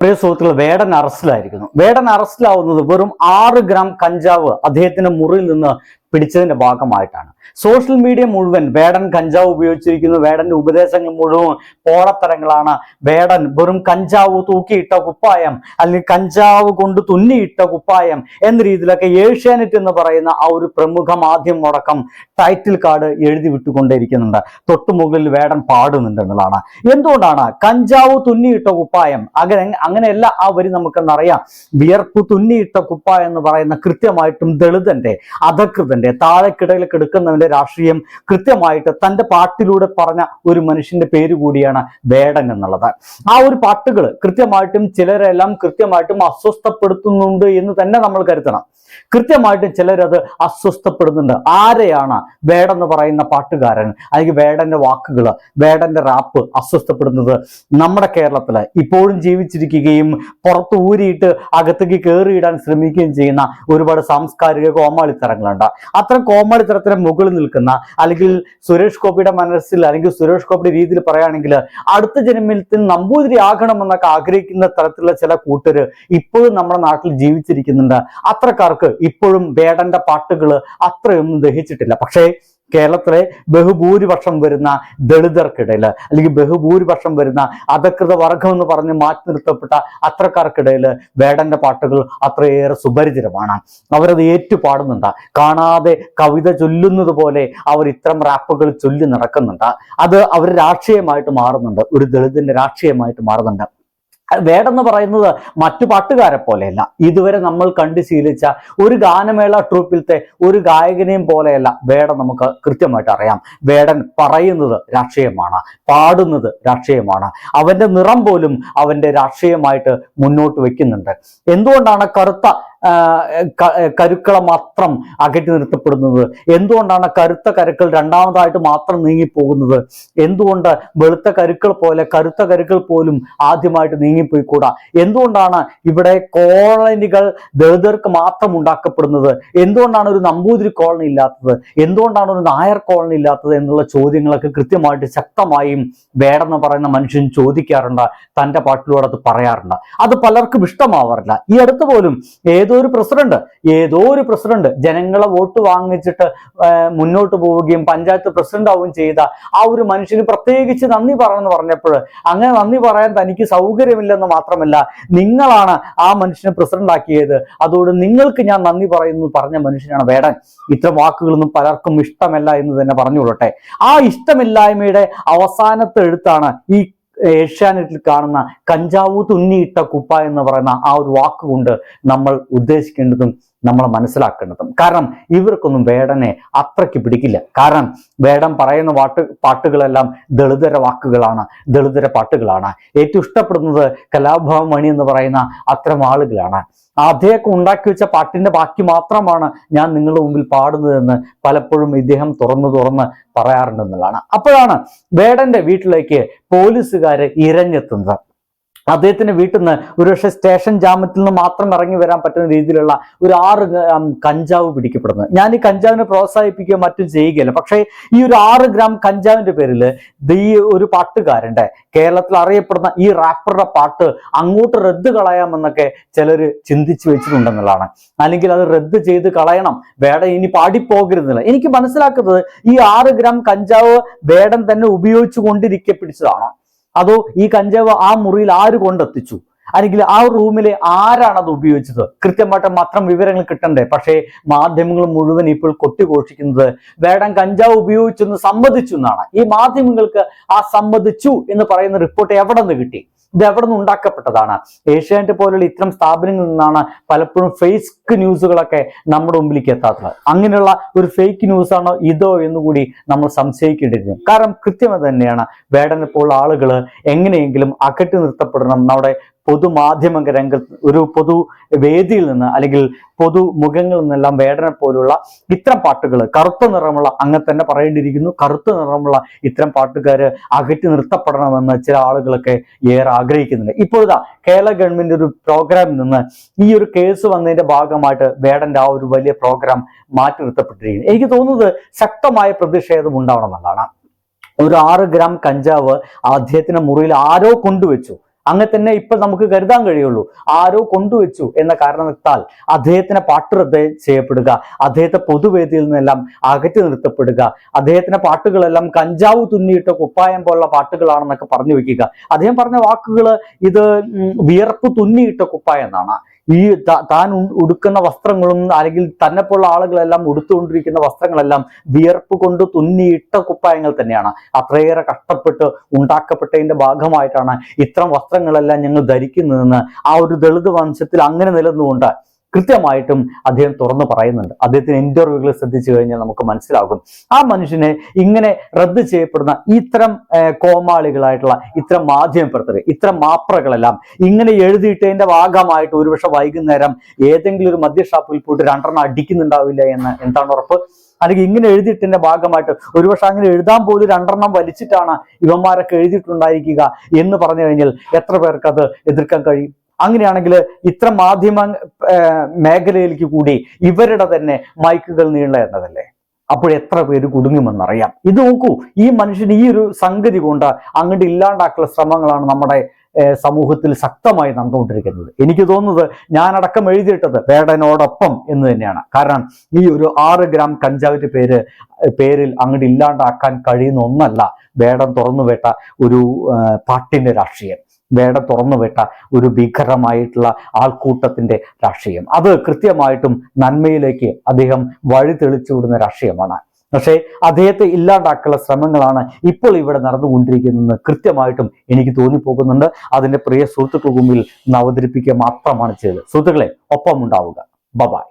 പ്രിയ സുഹൃത്തുക്കൾ വേടൻ അറസ്റ്റിലായിരിക്കുന്നു. വേടൻ അറസ്റ്റിലാവുന്നത് വെറും ആറ് ഗ്രാം കഞ്ചാവ് അദ്ദേഹത്തിന്റെ മുറിയിൽ നിന്ന് പിടിച്ചതിന്റെ ഭാഗമായിട്ടാണ്. സോഷ്യൽ മീഡിയ മുഴുവൻ വേടൻ കഞ്ചാവ് ഉപയോഗിച്ചിരിക്കുന്നു. വേടന്റെ ഉപദേശങ്ങൾ മുഴുവൻ പോളത്തരങ്ങളാണ്. വേടൻ വെറും കഞ്ചാവ് തൂക്കിയിട്ട കുപ്പായം അല്ലെങ്കിൽ കഞ്ചാവ് കൊണ്ട് തുന്നിയിട്ട കുപ്പായം എന്ന രീതിയിലൊക്കെ ഏഷ്യാനെറ്റ് എന്ന് പറയുന്ന ആ ഒരു പ്രമുഖ മാധ്യമം അടക്കം ടൈറ്റിൽ കാർഡ് എഴുതി വിട്ടുകൊണ്ടേയിരിക്കുന്നുണ്ട്. തൊട്ടുമുകളിൽ വേടൻ പാടുന്നുണ്ട് എന്നുള്ളതാണ്. എന്തുകൊണ്ടാണ്? കഞ്ചാവ് തുന്നിയിട്ട കുപ്പായം. അങ്ങനെ അങ്ങനെയല്ല ആ വരി നമുക്കെന്നറിയാം. വിയർപ്പ് തുന്നിയിട്ട കുപ്പായം എന്ന് പറയുന്ന കൃത്യമായിട്ടും ദളിതന്റെ അധകൃതന്റെ താഴെക്കിടയിൽ കിടക്കുന്നവന്റെ രാഷ്ട്രീയം കൃത്യമായിട്ട് തന്റെ പാട്ടിലൂടെ പറഞ്ഞ ഒരു മനുഷ്യന്റെ പേര് കൂടിയാണ് വേടൻ എന്നുള്ളത്. ആ ഒരു പാട്ടുകൾ കൃത്യമായിട്ടും ചിലരെല്ലാം കൃത്യമായിട്ടും അസ്വസ്ഥപ്പെടുത്തുന്നുണ്ട് എന്ന് തന്നെ നമ്മൾ കരുതണം. കൃത്യമായിട്ടും ചിലരത് അസ്വസ്ഥപ്പെടുന്നുണ്ട്. ആരെയാണ് വേടെന്ന് പറയുന്ന പാട്ടുകാരൻ? അല്ലെങ്കിൽ വേടന്റെ വാക്കുകൾ വേടന്റെ റാപ്പ് അസ്വസ്ഥപ്പെടുന്നത് നമ്മുടെ കേരളത്തിൽ. ഇപ്പോഴും ജീവിച്ചിരിക്കുകയും പുറത്ത് ഊരിയിട്ട് അകത്തേക്ക് കയറിയിടാൻ ശ്രമിക്കുകയും ചെയ്യുന്ന ഒരുപാട് സാംസ്കാരിക കോമാളിത്തരങ്ങളുണ്ട്. അത്തരം കോമാളിത്തരത്തിന് മുകളിൽ നിൽക്കുന്ന അല്ലെങ്കിൽ സുരേഷ് ഗോപിയുടെ മനസ്സിൽ അല്ലെങ്കിൽ സുരേഷ് ഗോപിയുടെ രീതിയിൽ പറയുകയാണെങ്കിൽ അടുത്ത ജന്മത്തിൽ നമ്പൂതിരി ആകണമെന്നൊക്കെ ആഗ്രഹിക്കുന്ന തരത്തിലുള്ള ചില കൂട്ടര് ഇപ്പോഴും നമ്മുടെ നാട്ടിൽ ജീവിച്ചിരിക്കുന്നുണ്ട്. അത്രക്കാർക്ക് ഇപ്പോഴും വേടന്റെ പാട്ടുകൾ അത്രയൊന്നും ദഹിച്ചിട്ടില്ല. പക്ഷേ കേരളത്തിലെ ബഹുഭൂരിപക്ഷം വരുന്ന ദളിതർക്കിടയിൽ അല്ലെങ്കിൽ ബഹുഭൂരിപക്ഷം വരുന്ന അധകൃത വർഗം എന്ന് പറഞ്ഞ് മാറ്റി നിർത്തപ്പെട്ട അത്രക്കാർക്കിടയിൽ വേടന്റെ പാട്ടുകൾ അത്രയേറെ സുപരിചിതമാണ്. അവരത് ഏറ്റുപാടുന്നുണ്ട്. കാണാതെ കവിത ചൊല്ലുന്നത് പോലെ അവർ ഇത്തരം റാപ്പുകൾ ചൊല്ലി നടക്കുന്നുണ്ട്. അത് അവർ രാഷ്ട്രീയമായിട്ട് മാറുന്നുണ്ട്. ഒരു ദളിതിന്റെ രാഷ്ട്രീയമായിട്ട് മാറുന്നുണ്ട്. വേടെന്ന് പറയുന്നത് മറ്റു പാട്ടുകാരെ പോലെയല്ല. ഇതുവരെ നമ്മൾ കണ്ടു ശീലിച്ച ഒരു ഗാനമേള ട്രൂപ്പിലത്തെ ഒരു ഗായകനെയും പോലെയല്ല വേടൻ നമുക്ക് കൃത്യമായിട്ട് അറിയാം. വേടൻ പറയുന്നത് രാഷ്ട്രീയമാണ് പാടുന്നത് രാഷ്ട്രീയമാണ്. അവന്റെ നിറം പോലും അവന്റെ രാഷ്ട്രീയമായിട്ട് മുന്നോട്ട് വെക്കുന്നുണ്ട്. എന്തുകൊണ്ടാണ് കറുത്ത കരുക്കളെ മാത്രം അകറ്റി നിർത്തപ്പെടുന്നത്. എന്തുകൊണ്ടാണ് കരുത്ത കരുക്കൾ രണ്ടാമതായിട്ട് മാത്രം നീങ്ങിപ്പോകുന്നത്? എന്തുകൊണ്ട് വെളുത്ത കരുക്കൾ പോലെ കരുത്ത കരുക്കൾ പോലും ആദ്യമായിട്ട് നീങ്ങിപ്പോയിക്കൂടാ? എന്തുകൊണ്ടാണ് ഇവിടെ കോളനികൾ ദളിതർക്ക് മാത്രം ഉണ്ടാക്കപ്പെടുന്നത്? എന്തുകൊണ്ടാണ് ഒരു നമ്പൂതിരി കോളനി ഇല്ലാത്തത്? എന്തുകൊണ്ടാണ് ഒരു നായർ കോളനി ഇല്ലാത്തത് എന്നുള്ള ചോദ്യങ്ങളൊക്കെ കൃത്യമായിട്ട് ശക്തമായും വേടെന്ന് പറയുന്ന മനുഷ്യൻ ചോദിക്കാറുണ്ട് തന്റെ പാട്ടിലൂടെ അത് പറയാറുണ്ട്. അത് പലർക്കും ഇഷ്ടമാവാറില്ല. ഈ അടുത്ത് പോലും ഏതോ ഒരു പ്രസിഡന്റ് ഏതോ ഒരു പ്രസിഡന്റ് ജനങ്ങളെ വോട്ട് വാങ്ങിച്ചിട്ട് മുന്നോട്ട് പോവുകയും പഞ്ചായത്ത് പ്രസിഡന്റ് ആവുകയും ചെയ്ത ആ ഒരു മനുഷ്യന് പ്രത്യേകിച്ച് നന്ദി പറയണമെന്ന് പറഞ്ഞപ്പോൾ അങ്ങനെ നന്ദി പറയാൻ തനിക്ക് സൗകര്യമില്ലെന്ന് മാത്രമല്ല നിങ്ങളാണ് ആ മനുഷ്യനെ പ്രസിഡന്റ് ആക്കിയത് അതുകൊണ്ട് നിങ്ങൾക്ക് ഞാൻ നന്ദി പറയുന്നു പറഞ്ഞ മനുഷ്യനാണ് വേടൻ. ഇത്തരം വാക്കുകളൊന്നും പലർക്കും ഇഷ്ടമല്ല എന്ന് തന്നെ പറഞ്ഞുകൊള്ളട്ടെ. ആ ഇഷ്ടമില്ലായ്മയുടെ അവസാനത്തെ എഴുത്താണ് ഈ ഏഷ്യാനെറ്റിൽ കാണുന്ന കഞ്ചാവു തുന്നിയിട്ട കുപ്പ എന്ന് പറയുന്ന ആ ഒരു വാക്കുകൊണ്ട് നമ്മൾ ഉദ്ദേശിക്കേണ്ടതും നമ്മൾ മനസ്സിലാക്കേണ്ടതും. കാരണം ഇവർക്കൊന്നും വേടനെ അത്രയ്ക്ക് പിടിക്കില്ല. കാരണം വേടം പറയുന്ന വാട്ട് പാട്ടുകളെല്ലാം ദളിതര വാക്കുകളാണ് ദളിതര പാട്ടുകളാണ്. ഏറ്റവും ഇഷ്ടപ്പെടുന്നത് കലാഭവ മണി എന്ന് പറയുന്ന അത്തരം ആളുകളാണ്. അദ്ദേഹം ഉണ്ടാക്കി വെച്ച പാട്ടിന്റെ ബാക്കി മാത്രമാണ് ഞാൻ നിങ്ങളുടെ മുമ്പിൽ പാടുന്നതെന്ന് പലപ്പോഴും ഇദ്ദേഹം തുറന്നു തുറന്ന് പറയാറുണ്ടെന്നുള്ളതാണ്. അപ്പോഴാണ് വേടന്റെ വീട്ടിലേക്ക് പോലീസുകാരെ ഇരഞ്ഞെത്തുന്നത് അദ്ദേഹത്തിന്റെ വീട്ടിൽ നിന്ന് ഒരുപക്ഷെ സ്റ്റേഷൻ ജാമ്യത്തിൽ നിന്ന് മാത്രം ഇറങ്ങി വരാൻ പറ്റുന്ന രീതിയിലുള്ള ഒരു ആറ് കഞ്ചാവ് പിടിക്കപ്പെടുന്നത് ഞാൻ ഈ കഞ്ചാവിനെ പ്രോത്സാഹിപ്പിക്കുകയോ മറ്റും ചെയ്യുകയല്ല. പക്ഷേ ഈ ഒരു ആറ് ഗ്രാം കഞ്ചാവിന്റെ പേരിൽ ഈ ഒരു പാട്ടുകാരന്റെ കേരളത്തിൽ അറിയപ്പെടുന്ന ഈ റാപ്പറുടെ പാട്ട് അങ്ങോട്ട് റദ്ദ് കളയാമെന്നൊക്കെ ചിലർ ചിന്തിച്ചു വെച്ചിട്ടുണ്ടെന്നുള്ളതാണ്. അല്ലെങ്കിൽ അത് റദ്ദ് ചെയ്ത് കളയണം. വേടൻ ഇനി പാടിപ്പോകരുന്നില്ല. എനിക്ക് മനസ്സിലാക്കുന്നത് ഈ ആറ് ഗ്രാം കഞ്ചാവ് വേടൻ തന്നെ ഉപയോഗിച്ചു കൊണ്ടിരിക്കെ പിടിച്ചതാണോ അതോ ഈ കഞ്ചാവ് ആ മുറിയിൽ ആര് കൊണ്ടെത്തിച്ചു? അല്ലെങ്കിൽ ആ റൂമിലെ ആരാണ് അത് ഉപയോഗിച്ചത്? കൃത്യമായിട്ട് മാത്രം വിവരങ്ങൾ കിട്ടണ്ടേ? പക്ഷേ മാധ്യമങ്ങൾ മുഴുവൻ ഇപ്പോൾ കൊട്ടിഘോഷിക്കുന്നത് വേടം കഞ്ചാവ് ഉപയോഗിച്ചെന്ന് സമ്മതിച്ചു എന്നാണ്. ഈ മാധ്യമങ്ങൾക്ക് ആ സമ്മതിച്ചു എന്ന് പറയുന്ന റിപ്പോർട്ട് എവിടെ നിന്ന് കിട്ടി? ഇത് എവിടെ നിന്ന് ഉണ്ടാക്കപ്പെട്ടതാണ്. ഏഷ്യാനെറ്റ് പോലുള്ള ഇത്തരം സ്ഥാപനങ്ങളിൽ നിന്നാണ് പലപ്പോഴും ഫേക്ക് ന്യൂസുകളൊക്കെ നമ്മുടെ മുമ്പിലേക്ക് എത്താത്തത്. അങ്ങനെയുള്ള ഒരു ഫേക്ക് ന്യൂസ് ആണോ ഇതോ എന്ന് കൂടി നമ്മൾ സംശയിക്കേണ്ടിയിരുന്നു. കാരണം കൃത്യമത് തന്നെയാണ്. വേടനെ പോലുള്ള ആളുകൾ എങ്ങനെയെങ്കിലും അകറ്റി നിർത്തപ്പെടണം. നമ്മുടെ പൊതുമാധ്യമ രംഗത്ത് ഒരു പൊതു വേദിയിൽ നിന്ന് അല്ലെങ്കിൽ പൊതു മുഖങ്ങളിൽ നിന്നെല്ലാം വേടനെ പോലുള്ള ഇത്തരം പാട്ടുകൾ കറുത്ത നിറമുള്ള അങ്ങനെ തന്നെ പറയേണ്ടിയിരിക്കുന്നു. കറുത്ത നിറമുള്ള ഇത്തരം പാട്ടുകാര് അകറ്റി നിർത്തപ്പെടണമെന്ന് ചില ആളുകളൊക്കെ ഏറെ ആഗ്രഹിക്കുന്നുണ്ട്. ഇപ്പോഴാ കേരള ഗവൺമെന്റ് ഒരു പ്രോഗ്രാമിൽ നിന്ന് ഈ ഒരു കേസ് വന്നതിന്റെ ഭാഗമായിട്ട് വേടന്റെ ആ ഒരു വലിയ പ്രോഗ്രാം മാറ്റി നിർത്തപ്പെട്ടിരിക്കുന്നു. എനിക്ക് തോന്നുന്നത് ശക്തമായ പ്രതിഷേധം ഉണ്ടാവണം എന്നുള്ളതാണ്. ഒരു ആറ് ഗ്രാം കഞ്ചാവ് അദ്ദേഹത്തിന്റെ മുറിയിൽ ആരോ കൊണ്ടുവച്ചു. അങ്ങനെ തന്നെ ഇപ്പൊ നമുക്ക് കരുതാൻ കഴിയുള്ളൂ. ആരോ കൊണ്ടുവച്ചു എന്ന കാരണത്താൽ അദ്ദേഹത്തിന് പാട്ട് റദ്ദ് ചെയ്യപ്പെടുക അദ്ദേഹത്തെ പൊതുവേദിയിൽ നിന്നെല്ലാം അകറ്റി നിർത്തപ്പെടുക അദ്ദേഹത്തിന്റെ പാട്ടുകളെല്ലാം കഞ്ചാവ് തുന്നിയിട്ട കുപ്പായം പോലുള്ള പാട്ടുകളാണെന്നൊക്കെ പറഞ്ഞു വെക്കുക. അദ്ദേഹം പറഞ്ഞ വാക്കുകൾ ഇത് വിയർപ്പ് തുന്നിയിട്ട കുപ്പായം എന്നാണ്. ഈ താൻ ഉടുക്കുന്ന വസ്ത്രങ്ങളും അല്ലെങ്കിൽ തന്നെ പോലുള്ള ആളുകളെല്ലാം ഉടുത്തുകൊണ്ടിരിക്കുന്ന വസ്ത്രങ്ങളെല്ലാം വിയർപ്പ് കൊണ്ട് തുന്നിയിട്ട കുപ്പായങ്ങൾ തന്നെയാണ്. അത്രയേറെ കഷ്ടപ്പെട്ട് ഉണ്ടാക്കപ്പെട്ടതിന്റെ ഭാഗമായിട്ടാണ് ഇത്തരം വസ്ത്രങ്ങളെല്ലാം ഞങ്ങൾ ധരിക്കുന്നതെന്ന് ആ ഒരു ദളിത് വംശത്തിൽ അങ്ങനെ നിലനിന്നുകൊണ്ട് കൃത്യമായിട്ടും അദ്ദേഹം തുറന്നു പറയുന്നുണ്ട്. അദ്ദേഹത്തിന് ഇന്റർവ്യൂകൾ ശ്രദ്ധിച്ചു കഴിഞ്ഞാൽ നമുക്ക് മനസ്സിലാകും. ആ മനുഷ്യനെ ഇങ്ങനെ റദ്ദ് ചെയ്യപ്പെടുന്ന ഇത്തരം കോമാളികളായിട്ടുള്ള ഇത്തരം മാധ്യമപ്രവർത്തകർ ഇത്തരം മാപ്രകളെല്ലാം ഇങ്ങനെ എഴുതിയിട്ടതിന്റെ ഭാഗമായിട്ട് ഒരുപക്ഷെ വൈകുന്നേരം ഏതെങ്കിലും ഒരു മദ്യഷാപ്പിൽ പോയിട്ട് രണ്ടെണ്ണം അടിക്കുന്നുണ്ടാവില്ല എന്ന് എന്താണ് ഉറപ്പ്? അല്ലെങ്കിൽ ഇങ്ങനെ എഴുതിയിട്ടതിന്റെ ഭാഗമായിട്ട് ഒരുപക്ഷെ അങ്ങനെ എഴുതാൻ പോലും രണ്ടെണ്ണം വലിച്ചിട്ടാണ് ഇവന്മാരൊക്കെ എഴുതിയിട്ടുണ്ടായിരിക്കുക എന്ന് പറഞ്ഞു കഴിഞ്ഞാൽ എത്ര പേർക്ക് അത് എതിർക്കാൻ കഴിയും? അങ്ങനെയാണെങ്കിൽ ഇത്ര മാധ്യമ മേഖലയിലേക്ക് കൂടി ഇവരുടെ തന്നെ മൈക്കുകൾ നീളുക എന്നതല്ലേ? അപ്പോൾ എത്ര പേര് കുടുങ്ങുമെന്നറിയാം. ഇത് നോക്കൂ ഈ മനുഷ്യൻ ഈ ഒരു സംഗതി കൊണ്ട് അങ്ങോട്ട് ഇല്ലാണ്ടാക്കുള്ള ശ്രമങ്ങളാണ് നമ്മുടെ സമൂഹത്തിൽ ശക്തമായി നടന്നുകൊണ്ടിരിക്കുന്നത്. എനിക്ക് തോന്നുന്നത് ഞാനടക്കം എഴുതിയിട്ടത് വേടനോടൊപ്പം എന്ന് തന്നെയാണ്. കാരണം ഈ ഒരു ആറ് ഗ്രാം കഞ്ചാവിന്റെ പേര് പേരിൽ അങ്ങോട്ട് ഇല്ലാണ്ടാക്കാൻ കഴിയുന്ന ഒന്നല്ല വേടം തുറന്നുവേട്ട ഒരു പാട്ടിന്റെ രാഷ്ട്രീയം. വേടം തുറന്നുവിട്ട ഒരു ഭീകരമായിട്ടുള്ള ആൾക്കൂട്ടത്തിന്റെ രാഷ്ട്രീയം. അത് കൃത്യമായിട്ടും നന്മയിലേക്ക് അദ്ദേഹം വഴി തെളിച്ചു വിടുന്ന രാഷ്ട്രീയമാണ്. പക്ഷേ അദ്ദേഹത്തെ ഇല്ലാണ്ടാക്കാനുള്ള ശ്രമങ്ങളാണ് ഇപ്പോൾ ഇവിടെ നടന്നുകൊണ്ടിരിക്കുന്നതെന്ന് കൃത്യമായിട്ടും എനിക്ക് തോന്നിപ്പോകുന്നുണ്ട്. അതിന്റെ പ്രിയ സുഹൃത്തുക്കൾ മുമ്പിൽ അവതരിപ്പിക്കുക മാത്രമാണ് ചെയ്തത്. സുഹൃത്തുക്കളെ ഒപ്പം ഉണ്ടാവുക ബബായ്